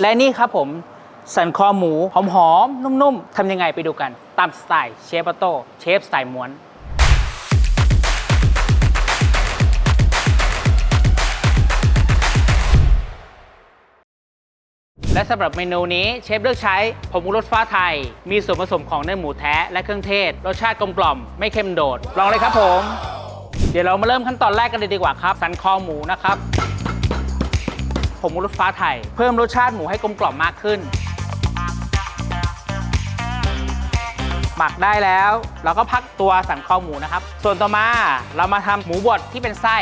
และนี่ครับผมสันคอหมูหอมๆนุ่มๆทำยังไงไปดูกัน ตามสไตล์เชฟออโต้เชฟสไตล์ม้วนและสำหรับเมนูนี้เชฟเลือกใช้ผงปรุงรสฟ้าไทย มีส่วนผสมของเนื้อหมูแท้และเครื่องเทศ รสชาติกลมกล่อมไม่เค็มโดด ลองเลยครับผม เดี๋ยวเรามาเริ่มขั้นตอนแรกกันเลยดีกว่าครับ สันคอหมูนะครับ ผงรุงรสฟ้าไทย เพิ่มรสชาติหมูให้กลมกล่อมมากขึ้น หมักได้แล้ว เราก็พักตัวสันคอหมูนะครับ ส่วนต่อมาเรามาทำหมูบดที่เป็นไส้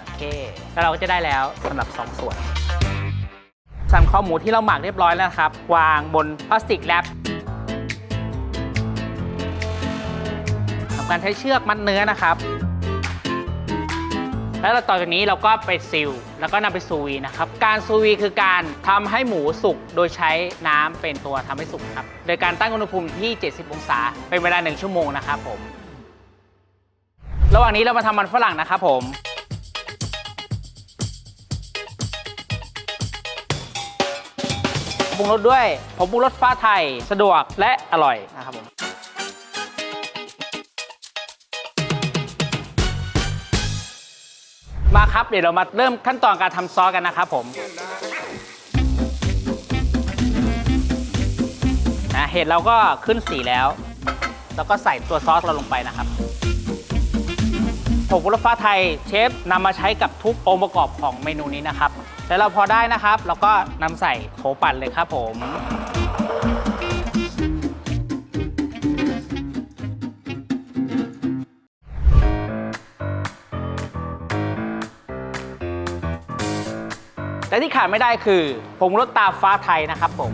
โอเคแล้วเราก็จะได้แล้วสำหรับ 2 ส่วนสันคอหมูที่เราหมักเรียบร้อยแล้วครับ วางบนพลาสติกแรป การใช้เชือกมัดเนื้อนะครับ แล้วต่อจากนี้เราก็ไปซิลแล้วก็นำไปซูวีนะครับ การซูวีคือการทำให้หมูสุกโดยใช้น้ำเป็นตัวทำให้สุกครับ โดยการตั้งอุณหภูมิที่ 70 องศา เป็นเวลา 1 ชั่วโมงนะครับผม ระหว่างนี้เรามาทำมันฝรั่งนะครับผมปรุงรสด้วยผมปรุงรสฟ้าไทย สะดวกและอร่อยนะครับผม มาครับเดี๋ยวเรามาเริ่มขั้นตอนการทำซอสกันนะครับผมนะเห็ดเราก็ขึ้นสีแล้ว แล้วก็ใส่ตัวซอสเราลงไปนะครับผงปรุงรสฟ้าไทยเชฟนำมาใช้กับทุกองค์ประกอบของเมนูนี้นะครับ แล้วเราพอได้นะครับ เราก็นำใส่โถปั่นเลยครับผม และที่ขาดไม่ได้คือผงรสตาฟ้าไทยนะครับผม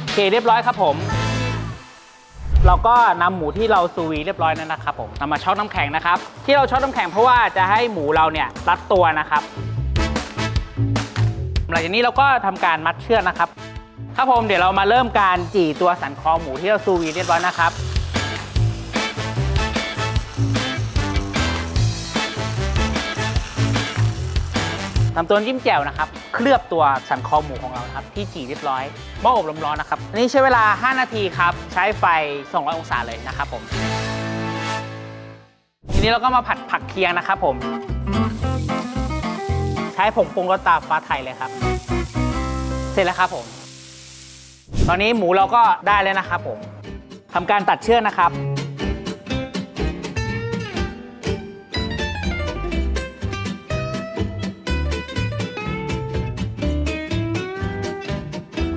โอเคเรียบร้อยครับผม เราก็นำหมูที่เราซูวีเรียบร้อยแล้วนะครับผมนำมาช็อกน้ำแข็งนะครับ ที่เราช็อกน้ำแข็งเพราะว่าจะให้หมูเราเนี่ยรัดตัวนะครับหลังจากนี้เราก็ทำการมัดเชือกนะครับครับผมเดี๋ยวเรามาเริ่มการจี่ตัวสันคอหมูที่เราซูวีเรียบร้อยนะครับ ทำตัวจิ้มแจ่วนะครับเคลือบตัวสันคอหมูของเราครับที่จีเรียบร้อยหม้ออบลมร้อนนะครับอันนี้ใช้เวลา 5 นาทีครับใช้ไฟ 200 องศาเลยนะครับผม ทีนี้เราก็มาผัดผักเคียงนะครับ ผม ใช้ผงปรุงรสตาฟ้าไทยเลยครับ เสร็จแล้วครับผม ตอนนี้หมูเราก็ได้แล้วนะครับผมทำการตัดเชือกนะครับ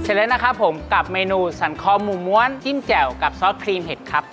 เสร็จแล้วนะครับผมกับเมนูสันคอหมูม้วนจิ้มแจ่วกับซอสครีมเห็ดครับ